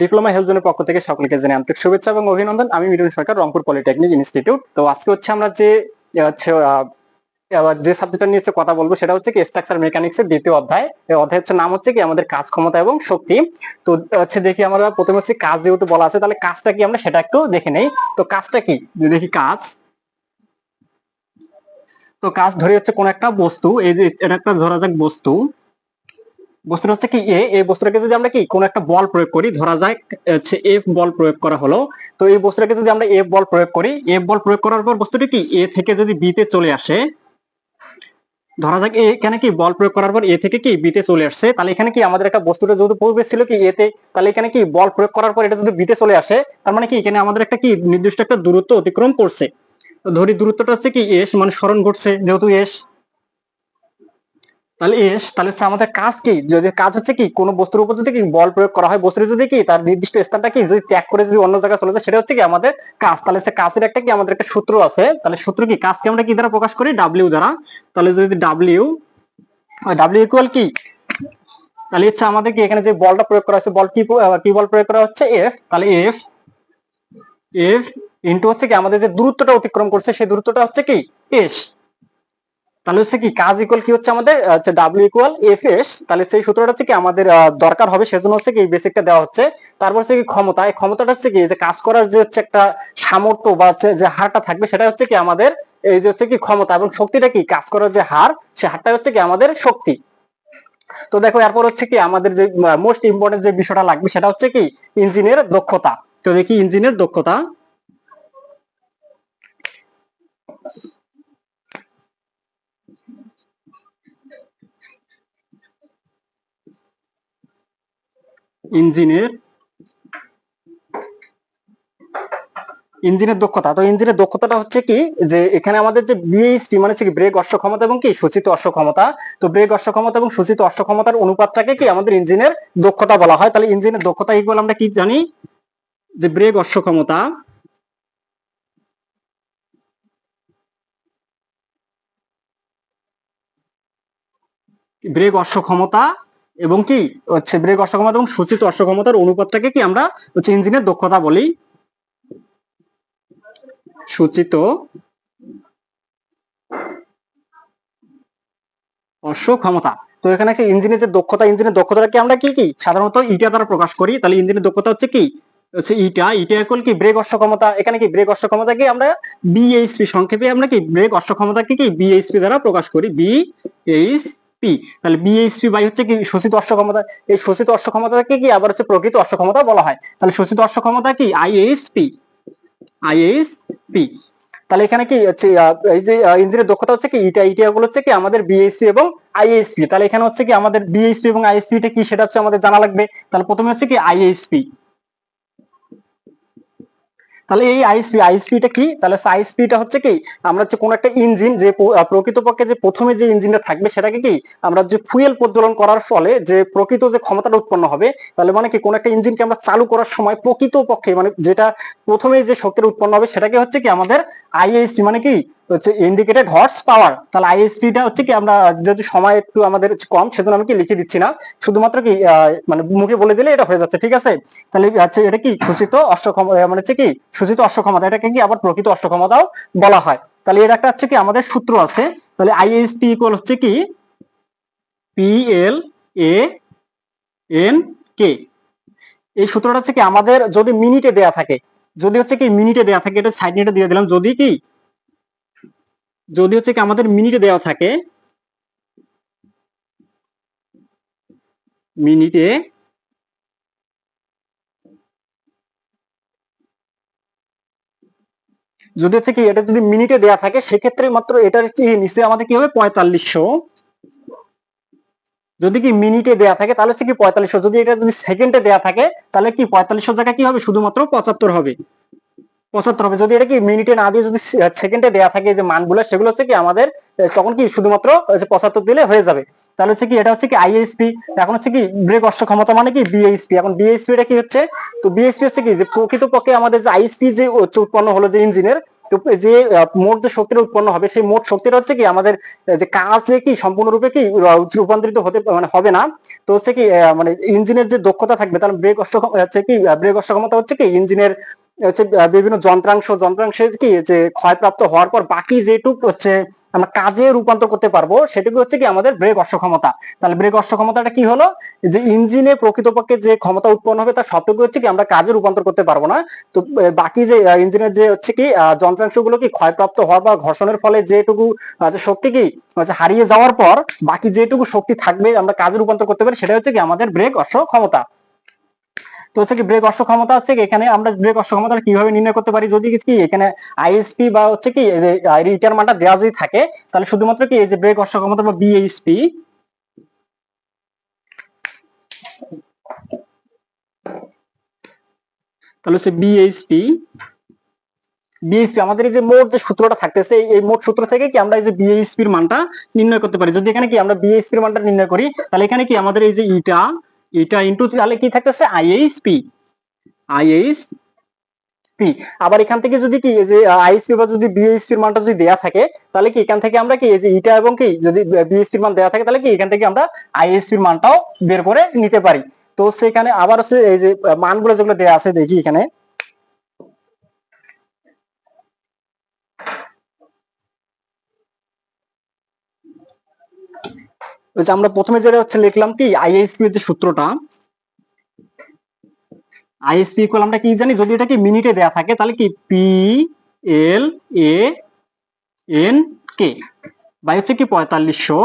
Diploma health জোনের পক্ষ থেকে সকলকে জানাই আন্তরিক শুভেচ্ছা এবং অভিনন্দন। আমি মিঠুন সরকার, রংপুর পলিটেকনিক ইনস্টিটিউট তো আজকে হচ্ছে আমরা যে যে সাবজেক্টটা নিয়ে কথা বলব সেটা হচ্ছে কি স্ট্রাকচার মেকানিক্স এর দ্বিতীয় অধ্যায়। অধ্যায় হচ্ছে নাম হচ্ছে কি আমাদের কাজ ক্ষমতা এবং শক্তি। তো হচ্ছে দেখি আমরা প্রথমে হচ্ছে কাজ যেহেতু বলা আছে, তাহলে কাজটা কি আমরা সেটা একটু দেখে নেই। তো কাজটা কি? দেখি কাজ। তো কাজ ধরে হচ্ছে কোন একটা বস্তু, এই যে এটা একটা ধরা যাক বস্তু। বস্তুটা হচ্ছে কি, এ, এই বস্তুটাকে যদি আমরা কি, কোন একটা বল প্রয়োগ করি, ধরা যায় এফ বল প্রয়োগ করা হলো, তো এই বস্তুটাকে যদি আমরা এফ বল প্রয়োগ করি, এফ বল প্রয়োগ করার পর বস্তুটি কি, এ থেকে যদি বি তে চলে আসে, ধরা যাক এখানে কি, বল প্রয়োগ করার পর এ থেকে কি বিতে চলে আসছে তাহলে এখানে কি আমাদের একটা বস্তুটা যেহেতু পূর্বে ছিল কি এতে তাহলে এখানে কি, বল প্রয়োগ করার পর এটা যদি বি তে চলে আসে, তার মানে কি, এখানে আমাদের একটা কি, নির্দিষ্ট একটা দূরত্ব অতিক্রম করছে। ধরি দূরত্বটা হচ্ছে কি, এস মানে স্মরণ ঘটছে, যেহেতু এস তাহলে এস, তাহলে হচ্ছে আমাদের কাজ কি? যদি কাজ হচ্ছে কি, কোনো বস্তুর উপর যদি কি বল প্রয়োগ করা হয়, বস্তুর যদি কি, তার নির্দিষ্ট স্থানটা কি, যদি ত্যাগ করে যদি অন্য জায়গায় চলে যায়, সেটা হচ্ছে কি আমাদের কাজ। তাহলে সে কাজের একটা কি, আমাদের একটা সূত্র আছে। তাহলে সূত্র কি? কাজকে আমরা কি দ্বারা প্রকাশ করি? ডাব্লিউ দ্বারা। তাহলে যদি ডাব্লিউ ডাব্লিউ ইকুয়াল কি? তাহলে হচ্ছে আমাদের কি, এখানে যে বলটা প্রয়োগ করা হচ্ছে বল কি কি বল প্রয়োগ করা হচ্ছে? এফ তাহলে এফ এফ ইন্টু হচ্ছে কি, আমাদের যে দূরত্বটা অতিক্রম করছে, সেই দূরত্বটা হচ্ছে কি? এস তাহলে হচ্ছে কি, কাজ ইকুয়াল কি হচ্ছে আমাদের? হচ্ছে ডাব্লিউ ইকুয়াল এফ এস তাহলে সেই সূত্রটা হচ্ছে কি আমাদের দরকার হবে, সেজন্য হচ্ছে কি এই বেসিকটা দেওয়া হচ্ছে। তারপর হচ্ছে কি ক্ষমতা, এই ক্ষমতাটা হচ্ছে কি যে কাজ করার যে হচ্ছে একটা সামর্থ্য বা হচ্ছে যে হারটা থাকবে, সেটা হচ্ছে কি আমাদের এই যে হচ্ছে কি ক্ষমতা এবং শক্তিটা কি? কাজ করার যে হার, সে হারটা হচ্ছে কি আমাদের শক্তি। তো দেখো, এরপর হচ্ছে কি আমাদের যে মোস্ট ইম্পর্টেন্ট যে বিষয়টা লাগবে, সেটা হচ্ছে কি ইঞ্জিনের দক্ষতা। তো দেখি ইঞ্জিনের দক্ষতা। ইঞ্জিনের ইঞ্জিনের দক্ষতা। তো ইঞ্জিনের দক্ষতাটা হচ্ছে কি যে এখানে আমাদের যে বিএইচপি মানে হচ্ছে কি ব্রেক অশ্ব ক্ষমতা এবং কি সূচিত অশ্ব ক্ষমতা। তো ব্রেক অশ্ব ক্ষমতা এবং সূচিত অশ্ব ক্ষমতার অনুপাতটাকে কি আমাদের ইঞ্জিনের দক্ষতা বলা হয়। তাহলে ইঞ্জিনের দক্ষতা ইকুয়াল আমরা কি জানি? যে ব্রেক অশ্ব ক্ষমতা ব্রেক অশ্ব ক্ষমতা এবং কি, হচ্ছে ব্রেক অশ্ব ক্ষমতা এবং সূচিত অশ্ব ক্ষমতার অনুপাতটাকে কি আমরা হচ্ছে ইঞ্জিনের দক্ষতা বলি? সূচিত অশ্ব ক্ষমতা তো এখানে একটা ইঞ্জিনের যে দক্ষতা ইঞ্জিনের দক্ষতাটাকে আমরা কি কি? সাধারণত ইটা দ্বারা প্রকাশ করি। তাহলে ইঞ্জিনের দক্ষতা হচ্ছে কি? হচ্ছে ইটা ইটা ইকুয়াল কি? ব্রেক অশ্ব ক্ষমতা এখানে কি ব্রেক অশ্ব ক্ষমতাকে আমরা বিএইচপি সংক্ষেপে আমরা কি? ব্রেক অশ্ব ক্ষমতাকে কি বিএইচপি দ্বারা প্রকাশ করি। বিএইচপি তাহলে বিএইচপি বাই হচ্ছে কি শোষিত অশ্ব ক্ষমতা? এই শোষিত অশ্ব ক্ষমতাকে কি আবার হচ্ছে প্রকৃত অশ্ব ক্ষমতা বলা হয়? তাহলে শোষিত অশ্ব ক্ষমতা কি? আইএইচপি আইএসপি তাহলে এখানে কি হচ্ছে এই যে ইঞ্জিনের দক্ষতা হচ্ছে কি? ইটা ইটা গুলো হচ্ছে কি আমাদের বিএসসি এবং আইএসপি তাহলে এখানে হচ্ছে কি আমাদের বিএসপি এবং আইএসপি টা কি? সেটা হচ্ছে আমাদের জানা লাগবে। তাহলে প্রথমে হচ্ছে কি আইএসপি তাহলে এই আইএসপি আইএসপিটা কি? তাহলে আইএসপিটা হচ্ছে কি? আমরা হচ্ছে কোন একটা ইঞ্জিন যে প্রকৃতপক্ষে যে প্রথমে যে ইঞ্জিনটা থাকবে সেটাকে কি? আমরা যে ফুয়েল প্রজ্বলন করার ফলে যে প্রকৃত যে ক্ষমতাটা উৎপন্ন হবে, তাহলে মানে কি কোন একটা ইঞ্জিনকে আমরা চালু করার সময় প্রকৃতপক্ষে মানে যেটা প্রথমে যে শক্তিটা উৎপন্ন হবে সেটাকে হচ্ছে কি আমাদের আইএসপি মানে কি? হচ্ছে ইন্ডিকেটেড হর্স পাওয়ার তাহলে আইএসপি টা হচ্ছে কি আমরা যদি সময় একটু আমাদের কম, সেজন্য আমি কি লিখে দিচ্ছি না। শুধুমাত্র কি মানে মুখে বলে দিলে এটা হয়ে যাচ্ছে, ঠিক আছে? তাহলে হচ্ছে এটা কি সূচিত অশ্ব ক্ষমতা মানে হচ্ছে কি সূচিত অশ্ব ক্ষমতা, এটাকে কি আবার প্রকৃত অশ্ব ক্ষমতাও বলা হয়। তাহলে এর একটা হচ্ছে কি আমাদের সূত্র আছে, তাহলে আইএসপি ইকুয়াল হচ্ছে কি? পি এল এ এন কে এই সূত্রটা হচ্ছে কি আমাদের যদি মিনিটে দেয়া থাকে, যদি হচ্ছে কি মিনিটে দেয়া থাকে, এটা সাইড নিটে দিয়ে দিলাম, যদি কি যদি হচ্ছে আমাদের মিনিটে দেওয়া থাকে মিনিটে যদি হচ্ছে কি এটা যদি মিনিটে দেয়া থাকে, সেক্ষেত্রে মাত্র এটার কি নিচে আমাদের কি হবে? পঁয়তাল্লিশশো। যদি কি মিনিটে দেয়া থাকে, তাহলে হচ্ছে কি পঁয়তাল্লিশশো। যদি এটা যদি সেকেন্ডে দেয়া থাকে, তাহলে কি পঁয়তাল্লিশশো জায়গায় কি হবে? শুধুমাত্র পঁচাত্তর হবে। পঁচাত্তর হবে। যদি এটা কি মিনিটে না দিয়ে যদি সেকেন্ডে দেয়া থাকে যে মানগুলো, সেগুলো হচ্ছে কি আমাদের তখন কি শুধুমাত্র পঁচাত্তর দিলে হয়ে যাবে। তাহলে হচ্ছে কি, এটা হচ্ছে কি আইএসপি এখন হচ্ছে কি ব্রেক অশ্ব ক্ষমতা মানে কি বিএসপি এখন বিএসপি টা কি হচ্ছে, তো বিএসপি হচ্ছে কি, যে প্রকৃতপক্ষে আমাদের যে আইএসপি যে হচ্ছে উৎপন্ন হলো যে ইঞ্জিনের, তো যে মোট যে শক্তিটা উৎপন্ন হবে, সেই মোট শক্তিটা হচ্ছে কি আমাদের যে কাজে কি সম্পূর্ণরূপে কি রূপান্তরিত হতে মানে হবে না। তো হচ্ছে কি মানে ইঞ্জিনের যে দক্ষতা থাকবে তাহলে ব্রেক অশ্ব হচ্ছে কি, ব্রেক অশ্ব ক্ষমতা হচ্ছে কি, ইঞ্জিনের হচ্ছে বিভিন্ন যন্ত্রাংশ, যন্ত্রাংশের কি যে ক্ষয়প্রাপ্ত হওয়ার পর বাকি যেটুক হচ্ছে আমরা কাজে রূপান্তর করতে পারব, সেটুকু হচ্ছে কি আমাদের ব্রেক অশ্ব ক্ষমতা। তাহলে ব্রেক অশ্ব ক্ষমতাটা কি হলো? যে ইঞ্জিনে প্রকৃতপক্ষে যে ক্ষমতা উৎপন্ন হবে তার সবটুকু হচ্ছে কি আমরা কাজে রূপান্তর করতে পারব না। তো বাকি যে ইঞ্জিনের যে হচ্ছে কি যন্ত্রাংশগুলো কি ক্ষয়প্রাপ্ত হওয়ার বা ঘর্ষণের ফলে যেটুকু শক্তি কি, হচ্ছে হারিয়ে যাওয়ার পর বাকি যেটুকু শক্তি থাকবে আমরা কাজে রূপান্তর করতে পারি, সেটা হচ্ছে কি আমাদের ব্রেক অশ্ব ক্ষমতা। তো হচ্ছে কি ব্রেক অশ্ব ক্ষমতা হচ্ছে এখানে আমরা ব্রেক অশ্ব ক্ষমতা কীভাবে নির্ণয় করতে পারি? যদি কি এখানে আইএসপি বা হচ্ছে কি রিটার মানটা দেওয়া যদি থাকে, তাহলে শুধুমাত্র কি এই যে ব্রেক অশ্ব ক্ষমতা বা বিএইচপি তাহলে হচ্ছে বিএইচপি আমাদের এই যে মোট যে সূত্রটা থাকতেছে, এই- মোট সূত্র থেকে কি আমরা এই যে বিএইচপি এর মানটা নির্ণয় করতে পারি? যদি এখানে কি আমরা বিএইচপি এর মানটা নির্ণয় করি, তাহলে এখানে কি আমাদের এই যে ইটা ইটা ইনটু তাহলে কি থাকতেছে? আইএইচপি আইএইচপি আবার এখান থেকে যদি কি যে আইএসপি বা যদি বিএইচপি এর মানটা যদি দেয়া থাকে, তাহলে কি এখান থেকে আমরা কি যে ইটা এবং কি, যদি বিএইচপি এর মান দেয়া থাকে, তাহলে কি এখান থেকে আমরা আইএসপি এর মানটাও বের করে নিতে পারি। তো সেখানে আবার হচ্ছে এই যে মানগুলো যেগুলো দেয়া আছে, দেখি এখানে। ওই যে আমরা প্রথমে যেটা হচ্ছে লিখলাম কি আইএসপি যে সূত্রটা আইএসপি ইকুয়াল আমরা কি জানি, যদি এটা কি মিনিটে দেয়া থাকে, তাহলে কি? P L A N K by হচ্ছে কি পঁয়তাল্লিশশো।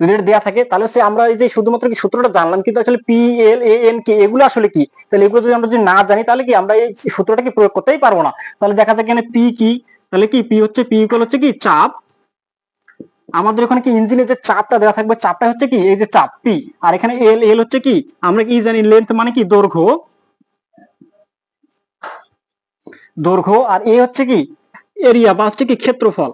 এটা দেয়া থাকে, তাহলে হচ্ছে আমরা এই যে শুধুমাত্র কি সূত্রটা জানলাম, কিন্তু আসলে পি এল এ এন কে এগুলো আসলে কি? তাহলে এগুলো যদি আমরা যদি না জানি, তাহলে কি আমরা এই সূত্রটা কি প্রয়োগ করতেই পারব না? তাহলে দেখা যায় এখানে পি কি? তাহলে কি? পি হচ্ছে পি ইকুয়াল হচ্ছে কি? চাপ। আমাদের ওখানে কি ইঞ্জিনে যে চাপটা দেওয়া থাকবে চাপটা হচ্ছে কি, এই যে চাপ পি আর এখানে এল এল হচ্ছে কি, আমরা কি জানি লেন্থ মানে কি, দৈর্ঘ্য। দৈর্ঘ্য আর এ হচ্ছে কি এরিয়া বা হচ্ছে কি ক্ষেত্রফল।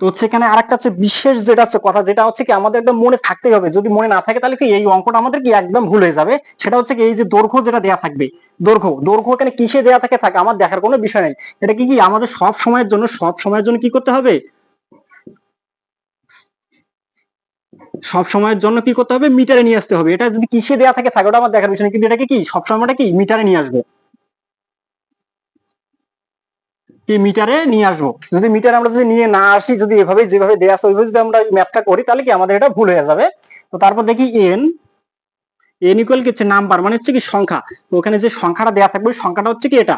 তো হচ্ছে এখানে আরেকটা হচ্ছে বিশেষ যেটা হচ্ছে কথা, যেটা হচ্ছে কি আমাদের একদম মনে থাকতেই হবে। যদি মনে না থাকে তাহলে কি এই অঙ্কটা আমাদের কি একদম ভুল হয়ে যাবে? সেটা হচ্ছে কি এই যে দৈর্ঘ্য যেটা দেয়া থাকবে, দৈর্ঘ্য দৈর্ঘ্য এখানে কিসে দেয়া থাকে থাকে, আমার দেখার কোনো বিষয় নেই। এটা কি কি? আমাদের সব সময়ের জন্য, সব সময়ের জন্য কি করতে হবে? সব সময়ের জন্য কি করতে হবে? মিটারে নিয়ে আসতে হবে। এটা যদি কিসে দেয়া থাকে থাকে, ওটা আমার দেখার বিষয় কিন্তু এটাকে কি? সব সময়টা কি? মিটারে নিয়ে আসব। কি মিটারে নিয়ে আসব। যদি মিটার আমরা যদি নিয়ে না আসি, যদি এভাবে যেভাবে দেয়া আছে, ওইভাবে যদি আমরা ম্যাপটা করি, তাহলে কি আমাদের এটা ভুল হয়ে যাবে? তো তারপর দেখি এন এন ইকুয়াল কি হচ্ছে নাম্বার মানে হচ্ছে কি সংখ্যা। ওখানে যে সংখ্যাটা দেয়া থাকবে সংখ্যাটা হচ্ছে কি এটা?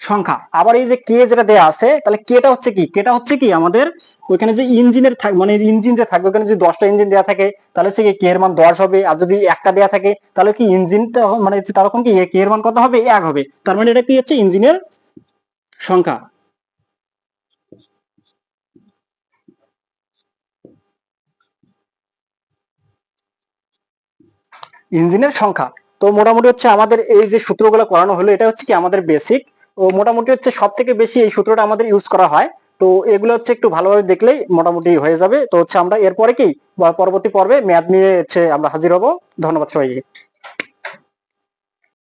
সংখ্যা। আবার এই যে কে যেটা দেয়া আছে, তাহলে কেটা হচ্ছে কি? কেটা হচ্ছে কি? আমাদের ওইখানে যে ইঞ্জিনের মানে ইঞ্জিন যে থাকবে, ওখানে যদি দশটা ইঞ্জিন দেয়া থাকে, তাহলে হচ্ছে কি এর মান দশ হবে? আর যদি একটা দেয়া থাকে, তাহলে কি ইঞ্জিনটা মানে তখন কি? কে এর মান কত হবে? এক হবে। তার মানে এটা কি হচ্ছে? ইঞ্জিনের সংখ্যা। ইঞ্জিনের সংখ্যা। তো মোটামুটি হচ্ছে আমাদের এই যে সূত্রগুলো করানো হলো, এটা হচ্ছে কি? আমাদের বেসিক ও মোটামুটি হচ্ছে সব থেকে বেশি এই সূত্রটা আমাদের ইউজ করা হয়। তো এগুলো হচ্ছে একটু ভালোভাবে দেখলেই মোটামুটি হয়ে যাবে। তো হচ্ছে আমরা এরপরে কি পরবর্তী পর্বে মেয়াদ নিয়ে হচ্ছে আমরা হাজির হব। ধন্যবাদ সবাইকে।